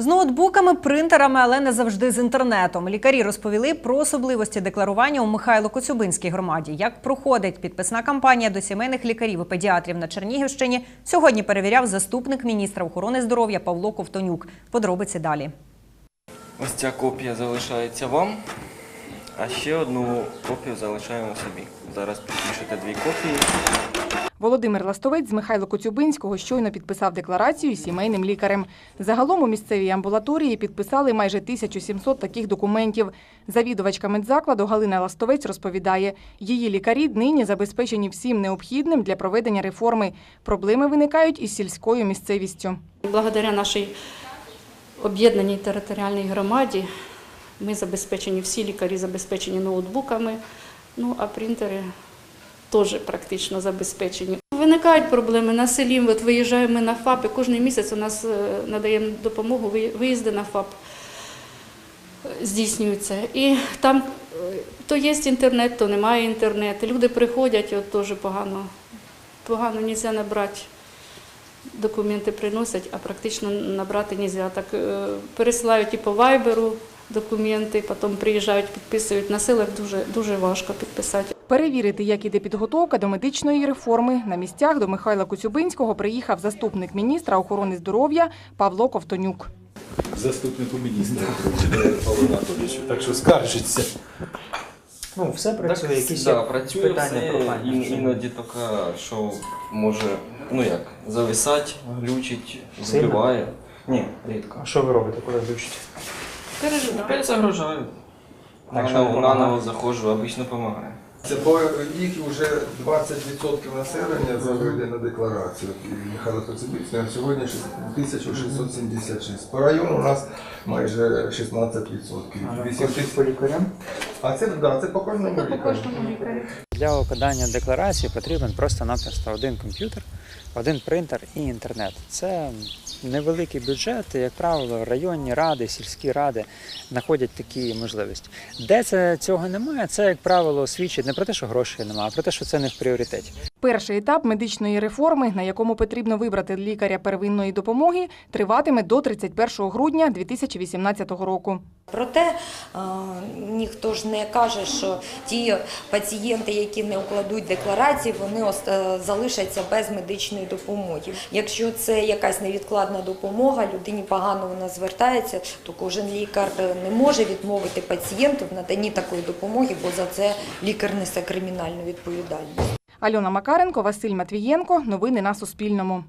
З ноутбуками, принтерами, але не завжди з інтернетом. Лікарі розповіли про особливості декларування у Михайло Коцюбинській громаді. Як проходить підписна кампанія до сімейних лікарів і педіатрів на Чернігівщині, сьогодні перевіряв заступник міністра охорони здоров'я Павло Ковтонюк. Подробиці далі. Ось ця копія залишається вам, а ще одну копію залишаємо собі. Зараз підпишете дві копії. Володимир Ластовець з Михайло Коцюбинського щойно підписав декларацію сімейним лікарем. Загалом у місцевій амбулаторії підписали майже 1700 таких документів. Завідувачка медзакладу Галина Ластовець розповідає, її лікарі нині забезпечені всім необхідним для проведення реформи. Проблеми виникають із сільською місцевістю. Благодаря нашій об'єднаній територіальній громаді ми забезпечені, всі лікарі забезпечені ноутбуками, ну а принтери теж практично забезпечені. Виникають проблеми на селі. От виїжджаємо на ФАП, і кожен місяць у нас е, надаємо допомогу, виїзди на фап е, здійснюються. І там е, то є інтернет, то немає інтернету. Люди приходять, от теж погано, погано не можна набрати документи приносять, а практично набрати не можна. Так пересилають і по вайберу документи, потім приїжджають, підписують. На селах дуже, дуже важко підписати. Перевірити, як іде підготовка до медичної реформи. На місцях до Михайла Коцюбинського приїхав заступник міністра охорони здоров'я Павло Ковтонюк. заступнику міністра Павлу Анатолійовичу. Так що скаржиться. Ну, все працює, якісь да, працює питання все, прохання. ін- іноді таке, що може, ну як, зависать, глючить, збиває. Ні, рідко. А що ви робите, коли звучите? Опять загрожаю. Так, що Наново, наново заходжу, обично допомагає. Це бо їх вже 20% населення завели на декларацію. І Михайло Коцюбіць на сьогодні 1676. По району у нас майже 16%. 8 тисяч. по лікарям? А це, да, це по кожному лікарю. Для укладання декларації потрібен просто-напросто один комп'ютер, один принтер і інтернет. Це невеликий бюджет, і, як правило, районні ради, сільські ради знаходять такі можливості. Де це цього немає, це, як правило, свідчить не про те, що грошей немає, а про те, що це не в пріоритеті. Перший етап медичної реформи, на якому потрібно вибрати лікаря первинної допомоги, триватиме до 31 грудня 2018 року. Проте е, ніхто ж не каже, що ті пацієнти, які не укладуть декларації, вони е, залишаться без медичної допомоги. Якщо це якась невідкладна допомога, людині погано вона звертається, то кожен лікар е, не може відмовити пацієнту в наданні такої допомоги, бо за це лікар несе кримінальну відповідальність. Альона Макаренко, Василь Матвієнко. Новини на Суспільному.